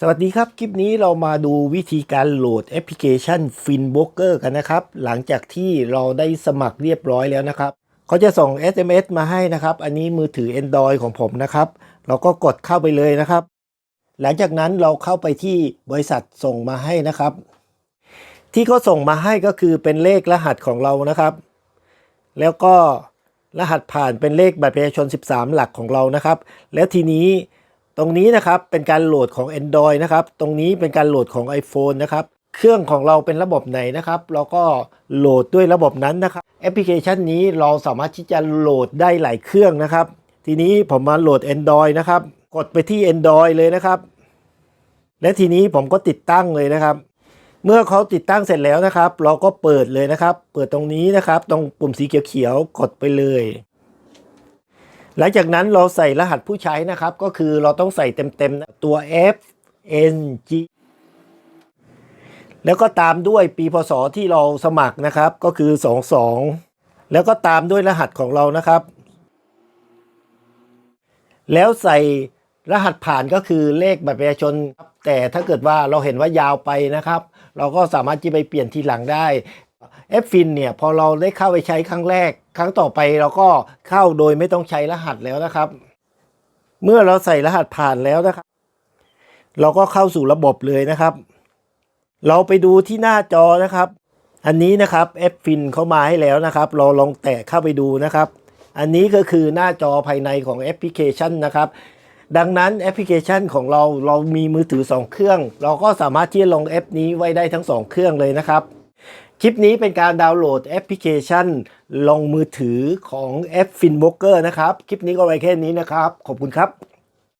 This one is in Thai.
สวัสดีครับ คลิปนี้เรามาดูวิธีการโหลดแอปพลิเคชัน f i n b o k e r กันนะครับ หลังจากที่เราได้สมัครเรียบร้อยแล้วนะครับเขาจะส่ง SMS มาให้นะครับ อันนี้มือถือ Android ของผมนะครับ เราก็กดเข้าไปเลยนะครับ หลังจากนั้นเราเข้าไปที่บริษัทส่งมาให้นะครับ ที่เขาส่งมาให้ก็คือเป็นเลขรหัสของเรานะครับ แล้วก็รหัสผ่านเป็นเลขบัตรประชาชน 13 หลักของเรานะครับ แล้วทีนี้ ตรงนี้นะครับเป็นการโหลดของ Android นะครับ ตรงนี้เป็นการโหลดของ iPhone นะครับ เครื่องของเราเป็นระบบไหนนะครับ เราก็โหลดด้วยระบบนั้นนะครับ แอปพลิเคชันนี้เราสามารถที่จะโหลดได้หลายเครื่องนะครับ ทีนี้ผมมาโหลด Android นะครับ กดไปที่ Android เลยนะครับ และทีนี้ผมก็ติดตั้งเลยนะครับ เมื่อเขาติดตั้งเสร็จแล้วนะครับ เราก็เปิดเลยนะครับ เปิดตรงนี้นะครับ ตรงปุ่มสีเขียวๆกดไปเลย หลังจากนั้นเราใส่รหัสผู้ใช้นะครับ ก็คือเราต้องใส่เต็มๆตัว F N G แล้วก็ตามด้วยปีพศที่เราสมัครนะครับ ก็คือ 22 แล้วก็ตามด้วยรหัสของเรานะครับ แล้วใส่รหัสผ่านก็คือเลขบัตรประชาชน แต่ถ้าเกิดว่าเราเห็นว่ายาวไปนะครับ เราก็สามารถที่ไปเปลี่ยนทีหลังได้แอปฟินเนี่ยพอเราได้เข้าไปใช้ครั้งแรก ครั้งต่อไปเราก็เข้าโดยไม่ต้องใช้รหัสแล้วนะครับ เมื่อเราใส่รหัสผ่านแล้วนะครับ เราก็เข้าสู่ระบบเลยนะครับ เราไปดูที่หน้าจอนะครับ อันนี้นะครับแอปฟินเข้ามาให้แล้วนะครับ เราลองแตะเข้าไปดูนะครับ อันนี้ก็คือหน้าจอภายในของแอปพลิเคชันนะครับดังนั้นแอปพลิเคชันของเราเรามีมือถือ 2 เครื่อง เราก็สามารถที่จะลงแอปนี้ไว้ได้ทั้ง 2 เครื่องเลยนะครับ คลิปนี้เป็นการดาวน์โหลดแอปพลิเคชัน ลงมือถือของแอป f i n b o k e r นะครับ คลิปนี้ก็ไว้แค่นี้นะครับ ขอบคุณครับ